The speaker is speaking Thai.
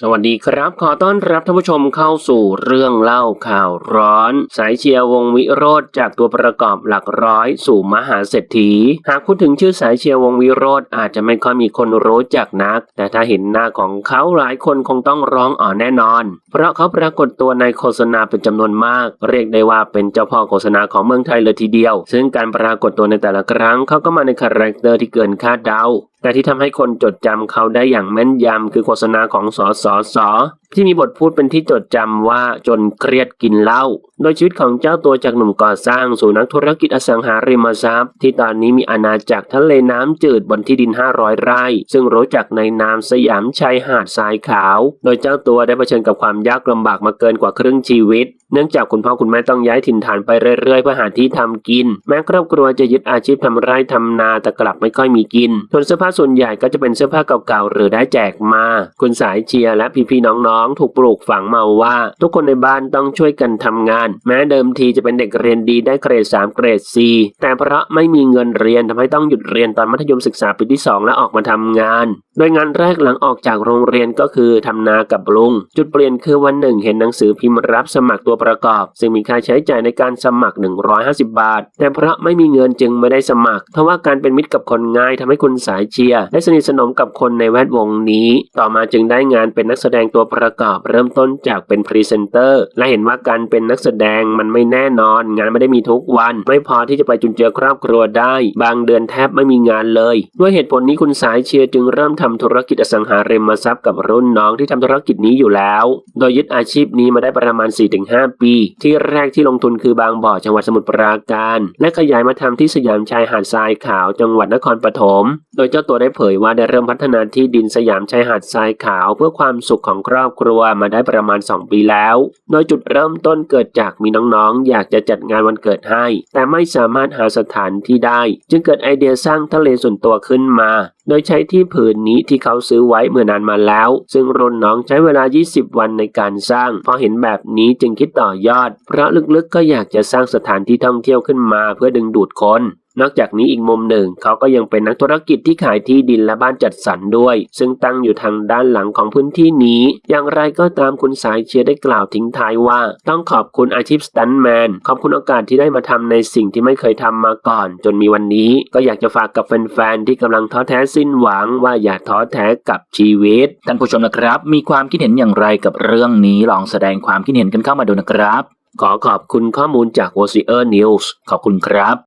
สวัสดีครับ ขอต้อนรับท่านผู้ชมเข้าสู่เรื่องเล่าข่าวร้อน สายเชียร์วงวิโรธจากตัวประกอบหลักร้อยสู่มหาเศรษฐี หากพูดถึงชื่อสายเชียร์วงวิโรธอาจจะไม่ค่อยมีคนรู้จักนัก แต่ถ้าเห็นหน้าของเขาหลายคนคงต้องร้องอ๋อแน่นอน เพราะเขาปรากฏตัวในโฆษณาเป็นจำนวนมาก เรียกได้ว่าเป็นเจ้าพ่อโฆษณาของเมืองไทยเลยทีเดียว ซึ่งการปรากฏตัวในแต่ละครั้งเขาก็มาในคาแรคเตอร์ที่เกินคาดเดา แต่ที่ทำให้คนจดจำเขาได้อย่างแม่นยำคือโฆษณาของสสสที่มีบทพูดเป็นที่จดจำว่าจนเครียดกินเหล้าโดยชีวิตของเจ้าตัวจากหนุ่มก่อสร้างสู่นักธุรกิจอสังหาริมทรัพย์ ที่ตอนนี้มีอาณาจักรทะเลน้ำจืดบนที่ดิน 500 ไร่ ซึ่งรู้จักในนามสยามชายหาดทรายขาว โดยเจ้าตัวได้เผชิญกับความยากลำบากมาเกินกว่าครึ่งชีวิต เนื่องจากคุณพ่อคุณแม่ต้องย้ายถิ่นฐานไปเรื่อยๆเพื่อหาที่ทำกิน แม้ครอบครัวจะยึดอาชีพทำไร่ทำนาแต่กลับไม่ค่อยมีกินส่วนเสื้อผ้าส่วนใหญ่ก็จะเป็นเสื้อผ้าเก่าๆหรือได้แจกมา คุณสายเชียร์และพี่ๆน้องๆ ถูกปลูกฝังมาว่า ทุกคนในบ้านต้องช่วยกันทำงานแม้เดิมทีจะเป็นเด็กเรียนดีได้เกรด 3 เกรด4แต่เพราะไม่มีเงินเรียนทำให้ต้องหยุดเรียนตอนมัธยมศึกษาปีที่ 2 และออกมาทำงาน โดยงานแรกหลังออกจากโรงเรียนก็คือทำนากับลุง จุดเปลี่ยนคือวันหนึ่งเห็นหนังสือพิมพ์รับสมัครตัวประกอบ ซึ่งมีค่าใช้จ่ายในการสมัคร 150 บาท แต่เพราะไม่มีเงินจึงไม่ได้สมัครทว่าการเป็นมิตรกับคนง่ายทำให้คุณสายเชียร์ได้สนิทสนมกับคนในแวดวงนี้ ต่อมาจึงได้งานเป็นนักแสดงตัวประกอบ เริ่มต้นจากเป็นพรีเซนเตอร์และเห็นว่าการเป็นนักแสดงมันไม่แน่นอน งานไม่ได้มีทุกวัน ไม่พอที่จะไปจุนเจือครอบครัวได้ บางเดือนแทบไม่มีงานเลยด้วยเหตุผลนี้คุณสายเชียร์จึงเริ่มทำธุรกิจอสังหาริมทรัพย์กับรุ่นน้องที่ทำธุรกิจนี้อยู่แล้ว โดยยึดอาชีพนี้มาได้ประมาณ 4-5 ปี ที่แรกที่ลงทุนคือบางบ่อจังหวัดสมุทรปราการ และขยายมาทำที่สยามชายหาดทรายขาวจังหวัดนครปฐมโดยเจ้าตัวได้เผยว่าได้เริ่มพัฒนาที่ดินสยามชายหาดทรายขาว เพื่อความสุขของครอบครัวมาได้ประมาณ 2 ปีแล้ว โดยจุดเริ่มต้นเกิดจากากมีน้องๆ อยากจะจัดงานวันเกิดให้ แต่ไม่สามารถหาสถานที่ได้ จึงเกิดไอเดียสร้างทะเลส่วนตัวขึ้นมา โดยใช้ที่ผืนนี้ที่เขาซื้อไว้เมื่อนานมาแล้ว ซึ่งรุ่นน้องใช้เวลา 20 วันในการสร้าง พอเห็นแบบนี้จึงคิดต่อยอด เพราะลึกๆก็อยากจะสร้างสถานที่ท่องเที่ยวขึ้นมาเพื่อดึงดูดคน นอกจากนี้อีกมุมหนึ่ง เขาก็ยังเป็นนักธุรกิจที่ขายที่ดินและบ้านจัดสรรด้วย ซึ่งตั้งอยู่ทางด้านหลังของพื้นที่นี้ อย่างไรก็ตามคุณสายเชียร์ได้กล่าวทิ้งท้ายว่า ต้องขอบคุณอาชีพสตันท์แมนขอบคุณโอกาสที่ได้มาทำในสิ่งที่ไม่เคยทำมาก่อน จนมีวันนี้ ก็อยากจะฝากกับแฟนๆที่กำลังท้อแท้สิ้นหวังว่าอย่าท้อแท้กับชีวิตท่านผู้ชมนะครับ มีความคิดเห็นอย่างไรกับเรื่องนี้ลองแสดงความคิดเห็นกันเข้ามาดูนะครับ ขอขอบคุณข้อมูลจาก w o c i e r News ขอบคุณครับ